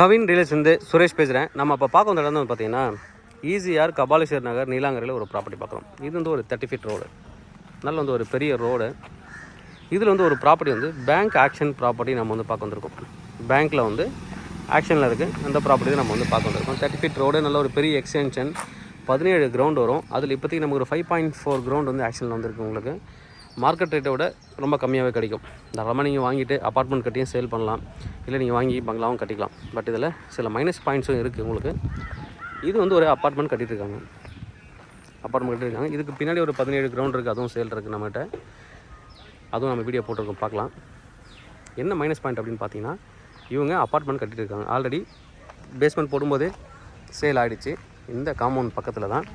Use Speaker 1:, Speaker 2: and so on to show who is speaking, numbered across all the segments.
Speaker 1: கவின் ரியல்ஸ் சுரேஷ் பேசுகிறேன் நம்ம இப்போ பார்க்க வந்த இடம் வந்து பார்த்தீங்கன்னா ஈஸியார் கபாலீஸ்வர் நகர் நீலாங்கரையில் ஒரு ப்ராப்பர்ட்டி பார்க்குறோம். இது வந்து ஒரு தேர்ட்டி ஃபீட் ரோடு நல்ல வந்து ஒரு பெரிய ரோடு இதில் வந்து ஒரு ப்ராப்பர்ட்டி வந்து பேங்க் ஆக்ஷன் ப்ராப்பர்ட்டி நம்ம வந்து பார்க்க வந்திருக்கோம். பேங்க்கில் வந்து ஆக்ஷனில் இருக்குது அந்த ப்ராப்பர்ட்டி நம்ம வந்து பார்க்க வந்திருக்கோம். தேர்ட்டி ஃபீட் ரோடு நல்ல ஒரு பெரிய எக்ஸ்டென்ஷன் பதினேழு கிரவுண்ட் வரும். அதில் இப்போதைக்கு நமக்கு ஒரு ஃபைவ் பாயிண்ட் ஃபோர் கிரவுண்ட் வந்து ஆக்ஷனில் வந்துருக்கு உங்களுக்கு. மார்க்கெட் ரேட்டை விட ரொம்ப கம்மியாகவே கிடைக்கும். தாராளமாக நீங்கள் வாங்கிட்டு அப்பார்ட்மெண்ட் கட்டியும் சேல் பண்ணலாம். இல்லை நீங்கள் வாங்கி பங்களாவும் கட்டிக்கலாம். பட் இதில் சில மைனஸ் பாயிண்ட்ஸும் இருக்குது உங்களுக்கு. இது வந்து ஒரு அப்பார்ட்மெண்ட் கட்டிட்டு இருக்காங்க. அப்பார்ட்மெண்ட் கட்டியிருக்காங்க இதுக்கு பின்னாடி ஒரு பதினேழு கிரவுண்ட் இருக்குது அதுவும் சேல் இருக்குது நம்மகிட்ட. அதுவும் நம்ம வீடியோ போட்டிருக்கோம். பார்க்கலாம். என்ன மைனஸ் பாயிண்ட் அப்படின்னு பார்த்தீங்கன்னா இவங்க அப்பார்ட்மெண்ட் கட்டிட்டு இருக்காங்க. ஆல்ரெடி பேஸ்மெண்ட் போடும்போதே சேல் ஆகிடுச்சு இந்த காம்பவுண்ட் பக்கத்தில் தான்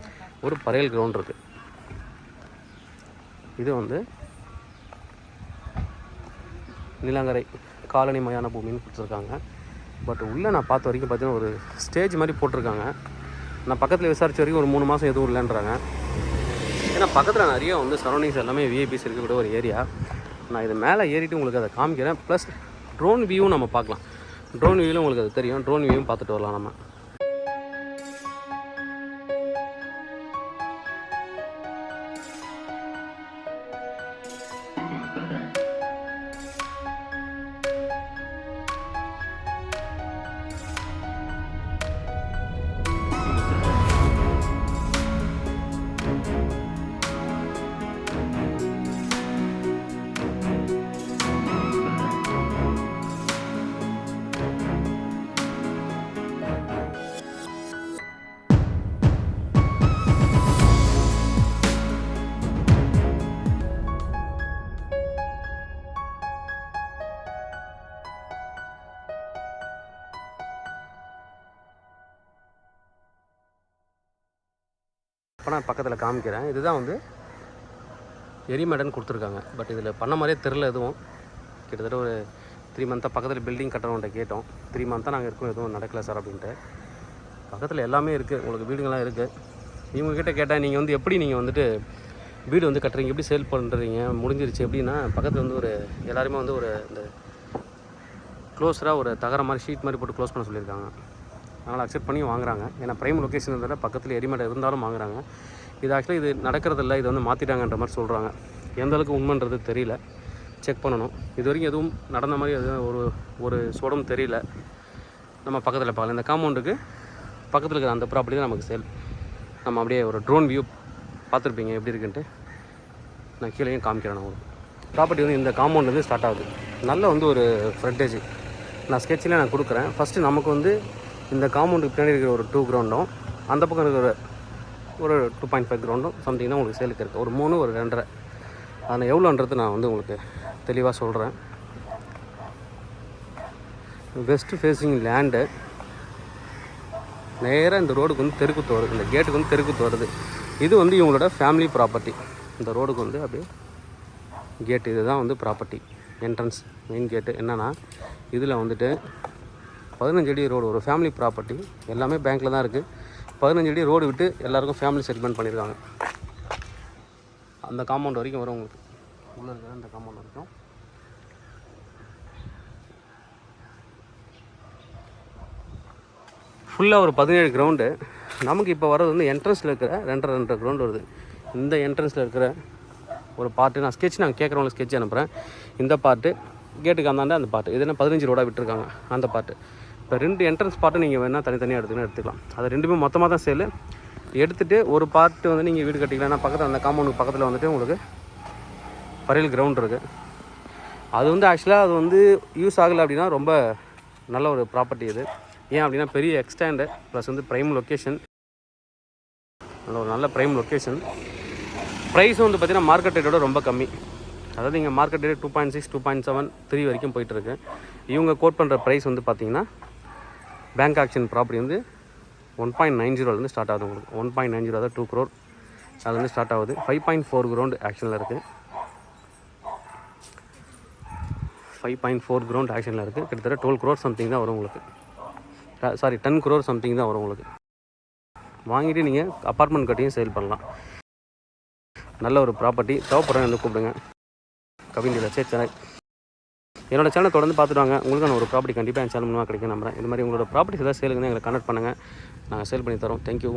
Speaker 1: ஒரு பரையல் கிரவுண்ட் இருக்குது இது வந்து நிலங்கரை காலனி மயான பூமின்னு கொடுத்துருக்காங்க. பட் உள்ளே நான் பார்த்த வரைக்கும் பார்த்தீங்கன்னா ஒரு ஸ்டேஜ் மாதிரி போட்டிருக்காங்க. நான் பக்கத்தில் விசாரித்த வரைக்கும் ஒரு மூணு மாதம் எதுவும் இல்லைன்றாங்க. ஏன்னா பக்கத்தில் நிறைய வந்து சரௌண்டிங்ஸ் எல்லாமே விஐபிஸ் இருக்கக்கூடிய ஒரு ஏரியா நான் இது மேலே ஏறிட்டு உங்களுக்கு அதை காமிக்கிறேன். ப்ளஸ் ட்ரோன் வியூவும் நம்ம பார்க்கலாம். ட்ரோன் வியூவில் உங்களுக்கு அது தெரியும். ட்ரோன் வியூவும் பார்த்துட்டு வரலாம் நம்ம. இப்போ நான் பக்கத்தில் காமிக்கிறேன். இதுதான் வந்து எரிமேடன் கொடுத்துருக்காங்க. பட் இதில் பண்ண மாதிரியே தெரில எதுவும். கிட்டத்தட்ட ஒரு த்ரீ மந்த்தாக பக்கத்தில் பில்டிங் கட்டணுன்ட்ட கேட்டோம். த்ரீ மந்த்தாக நாங்கள் இருக்கோம் எதுவும் நடக்கல சார் அப்படின்ட்டு. பக்கத்தில் எல்லாமே இருக்குது உங்களுக்கு வீடுங்கள்லாம் இருக்குது இவங்ககிட்ட கேட்டால் நீங்கள் வந்து எப்படி நீங்கள் வந்துட்டு வீடு வந்து கட்டுறீங்க? எப்படி சேல் பண்ணுறீங்க முடிஞ்சிருச்சு எப்படின்னா பக்கத்தில் வந்து ஒரு எல்லாருமே வந்து ஒரு இந்த க்ளோஸராக ஒரு தகர மாதிரி ஷீட் மாதிரி போட்டு க்ளோஸ் பண்ண சொல்லியிருக்காங்க. அதனால் அக்செப்ட் பண்ணி வாங்குறாங்க. ஏன்னா ப்ரைம் லொக்கேஷன் இருந்தால் பக்கத்தில் எரிமலை இருந்தாலும் வாங்குறாங்க. இது ஆக்சுவலாக இது நடக்கிறதில்ல. இது வந்து மாற்றிட்டாங்கன்ற மாதிரி சொல்கிறாங்க எந்த அளவுக்கு உண்மைன்றது தெரியல. செக் பண்ணணும். இது வரைக்கும் எதுவும் நடந்த மாதிரி எதுவும் ஒரு ஒரு சோடம் தெரியல. நம்ம பக்கத்தில் பார்க்கலாம். இந்த காம்பவுண்டுக்கு பக்கத்தில் இருக்கிற அந்த ப்ராப்பர்ட்டி தான் நமக்கு சேல் நம்ம அப்படியே ஒரு ட்ரோன் வியூ பார்த்துருப்பீங்க. எப்படி இருக்குன்ட்டு நான் கீழேயும் காமிக்கிறேன் நான் உங்களுக்கு. ப்ராப்பர்ட்டி வந்து இந்த காம்பவுண்ட் வந்து ஸ்டார்ட் ஆகுது. நல்ல வந்து ஒரு ஃப்ரண்டேஜ் நான் ஸ்கெட்சில் நான் கொடுக்குறேன். ஃபஸ்ட்டு நமக்கு வந்து இந்த காம்பவுண்டுக்கு பின்னாடி இருக்கிற ஒரு டூ கிரவுண்டும் அந்த பக்கம் இருக்கிற ஒரு டூ பாயிண்ட் ஃபைவ் கிரவுண்டும் சம்திங் தான் உங்களுக்கு சேலுக்கு இருக்குது ஒரு மூணு ஒரு ரெண்டரை. அதில் எவ்வளோன்றது நான் வந்து உங்களுக்கு தெளிவாக சொல்கிறேன் வெஸ்ட்டு ஃபேஸிங் லேண்டு நேராக இந்த ரோடுக்கு வந்து தெருக்குத்து வருது இந்த கேட்டுக்கு வந்து தெருக்குத்து வருது இது வந்து இவங்களோட ஃபேமிலி ப்ராப்பர்ட்டி இந்த ரோடுக்கு வந்து அப்படியே கேட்டு இதுதான் வந்து ப்ராப்பர்ட்டி என்ட்ரன்ஸ் மெயின் கேட்டு என்னென்னா இதில் வந்துட்டு பதினஞ்சு அடி ரோடு ஒரு ஃபேமிலி ப்ராப்பர்ட்டி எல்லாமே பேங்க்கில் தான் இருக்குது பதினஞ்சு அடி ரோடு விட்டு எல்லாருக்கும் ஃபேமிலி செட்டில்மெண்ட் பண்ணியிருக்காங்க அந்த காம்பவுண்ட் வரைக்கும் வரும் உங்களுக்கு. உள்ளே இருக்கிற அந்த காம்பவுண்ட் வரைக்கும். ஃபுல்லாக ஒரு பதினேழு கிரவுண்டு நமக்கு இப்போ வர்றது வந்து என்ட்ரன்ஸில் இருக்கிற ரெண்டரை ரெண்டரை கிரவுண்டு வருது. இந்த என்ட்ரன்ஸில் இருக்கிற ஒரு பார்ட்டு நான் ஸ்கெட்ச் நாங்கள் கேட்குறவங்களுக்கு ஸ்கெட்ச் அனுப்புகிறேன் இந்த பார்ட்டு கேட்டுக்கு அந்தாண்ட அந்த பாட்டு இது என்ன பதினஞ்சு ரோடாக விட்டுருக்காங்க. அந்த பாட்டு இப்போ ரெண்டு என்ட்ரன்ஸ் பாட்டு நீங்கள் வேணால் தனித்தனியாக எடுத்துக்கலாம் எடுத்துக்கலாம். அது ரெண்டுமே மொத்தமாக தான் சேலு எடுத்துகிட்டு ஒரு பார்ட்டு வந்து நீங்கள் வீடு கட்டிக்கலாம் பக்கத்தில் அந்த காம்பவுண்டுக்கு பக்கத்தில் வந்துட்டு உங்களுக்கு பரையல் கிரவுண்ட் இருக்குது அது வந்து ஆக்சுவலாக அது வந்து யூஸ் ஆகலை அப்படின்னா ரொம்ப நல்ல ஒரு ப்ராப்பர்ட்டி இது. ஏன் அப்படின்னா பெரிய எக்ஸ்டாண்டு ப்ளஸ் வந்து ப்ரைம் லொக்கேஷன் நல்ல ஒரு நல்ல ப்ரைம் லொக்கேஷன் ப்ரைஸும் வந்து பார்த்திங்கன்னா மார்க்கெட் ரேட்டோட ரொம்ப கம்மி. அதாவது இங்கே market rate two point six two point seven three வரைக்கும் போயிட்டுருக்கு இவங்க கோட் பண்ணுற ப்ரைஸ் வந்து பார்த்திங்கன்னா பேங்க் ஆக்ஷன் ப்ராப்பர்ட்டி வந்து ஒன் பாயிண்ட் நைன் ஜீரோலேருந்து ஸ்டார்ட் ஆகுது உங்களுக்கு. ஒன் பாயிண்ட் நைன் ஜீரோ அதாவது டூ க்ரோர் அதுலேருந்து ஸ்டார்ட் ஆகுது. ஃபைவ் பாயிண்ட் ஃபோர் கிரவுண்ட் ஆக்ஷனில் இருக்குது ஃபைவ் பாயிண்ட் ஃபோர் க்ரௌண்ட் ஆக்ஷனில் இருக்குது கிட்டத்தட்ட டுவெல் க்ரோர் சம்திங் தான் வரும் உங்களுக்கு. சாரி டென் க்ரோர் சம்திங் தான் வரும் உங்களுக்கு. வாங்கிட்டு நீங்கள் அப்பார்ட்மெண்ட் கட்டியும் சேல் பண்ணலாம். நல்ல ஒரு ப்ராப்பர்ட்டி தேவைப்படுறேன் வந்து கூப்பிடுங்க. கவின் டீலர் சரி சென்னை. என்னோட சேனல் தொடர்ந்து பார்த்துட்டு வாங்க. உங்களுக்கான ஒரு ப்ராப்பர்ட்டி கண்டிப்பாக என் சேனல் மூலமாக கிடைக்கும் நம்புறேன். இது மாதிரி உங்களோட ப்ராப்பர்ட்டிஸ் ஏதாவது சேலுங்க எங்களை கனெக்ட் பண்ணுங்கள் நாங்கள் சேல் பண்ணி தரோம். தேங்க்யூ